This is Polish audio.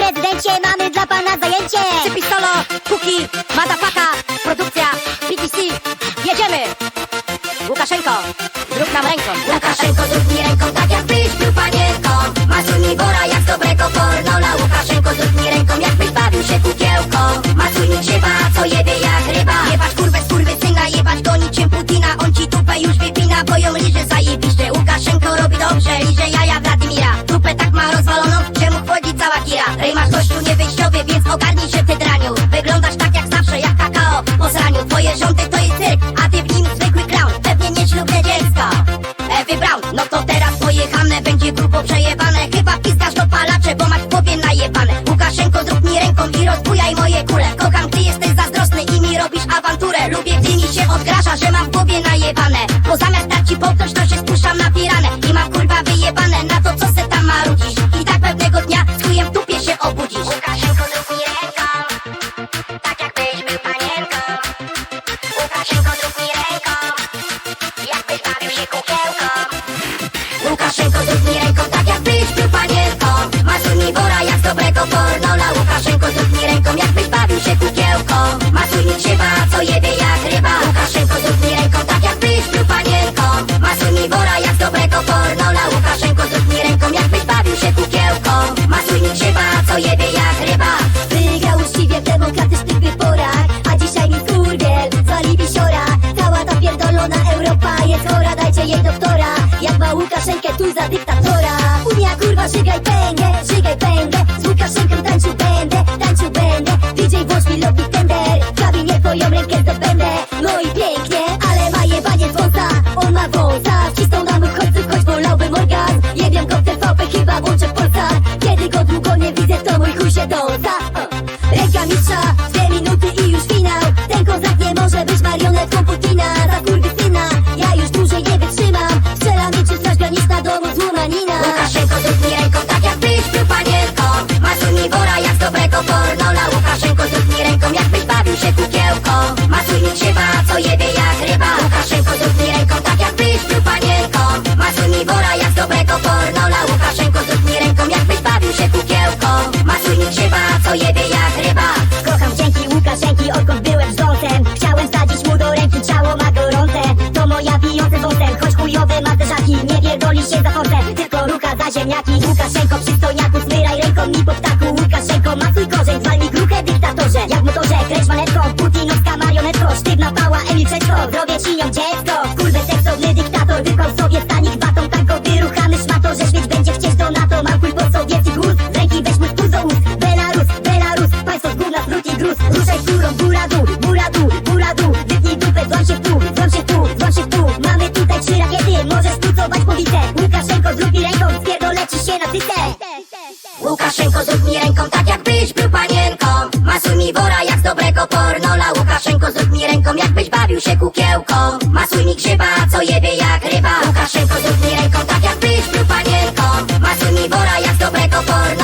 prezydencie, mamy dla pana zajęcie. Cypi solo, Kuki, Madafaka, produkcja, BTC. Jedziemy! Łukaszenko, zrób nam ręką. Łukaszenko, zrób mi ręką Będzie grubo przejebane Chyba piskasz do palacze, bo masz w głowie najebane. Łukaszenko, zrób mi ręką i rozbujaj moje kule. Kocham, gdy jesteś zazdrosny i mi robisz awanturę. Lubię, gdy mi się odgraża, że mam w głowie najebane. Bo zamiast dać ci popchnąć, to się spuszczam na piranę I mam kurwa wyjebane na to, co se tam marudzisz. I tak pewnego dnia z w dupie się obudzisz. Łukaszenko, zrób mi ręką. Tak Łukaszenko, zrób mi ręką tak jakbyś był panienką. Masuj mi wora jak z dobrego pornola Łukaszenko, zrób mi ręką jakbyś bawił się kukiełką. Masuj mi grzyba, co jebie jak ryba. Łukaszenko, zrób mi ręką tak jakbyś był panienką. Masuj mi wora jak z dobrego pornola Łukaszenko, zrób mi ręką jakbyś bawił się kukiełką. Masuj mi grzyba, co jebie jak Tu za dyktatora. Unia kurwa, żygaj pęgę, żygaj pęgę. Z Łukaszenką tańczył będę, tańczył będę. DJ włącz mi lobby tender, w kabinie twoją rękę zdobędę. No i pięknie, ale ma jebanie wąsa, on ma wąsa. Wcisnął na mój chodźców, choć wolałbym orgazm. Jebiam go w TVP, chyba włączę w Polsat. Kiedy go długo nie widzę, to mój chuj się dąsa. Pierdoli się za fortę, tylko ruka za ziemniaki. Łukaszenko przy stojniaku, zmyraj ręką mi po ptaku. Łukaszenko ma swój korzeń, zwal mi gruchę dyktatorze. Jak motorze, kręć manetką, putinowska marionetko. Sztywna pała, Emil Czeczko, zrobię ci nią dziecko. Kurwę seksowny dyktator, wypał sobie stanik batą Tak go wyruchamy szmato, że śmieć będzie chcieć do NATO. Mam chuj po sowiecki głód, z ręki weź mój spód do ust. Belarus, Belarus, państwo z gówna smród i gruz. Ruszaj górą, góra dół, góra dół, góra dół. Dupę, złam się w pół, złam się w pół, złam się Mamy tutaj trzy rakiety, możesz pucować po wice Łukaszenko, zrób mi ręką, spierdolę ci się na tyce Łukaszenko, zrób mi ręką tak jakbyś był panienką. Masuj mi wora jak z dobrego pornola. Łukaszenko, zrób mi ręką jakbyś bawił się kukiełką. Masuj mi grzyba, co jebie jak ryba. Łukaszenko, zrób mi ręką tak jakbyś był panienką. Masuj mi wora jak z dobrego pornola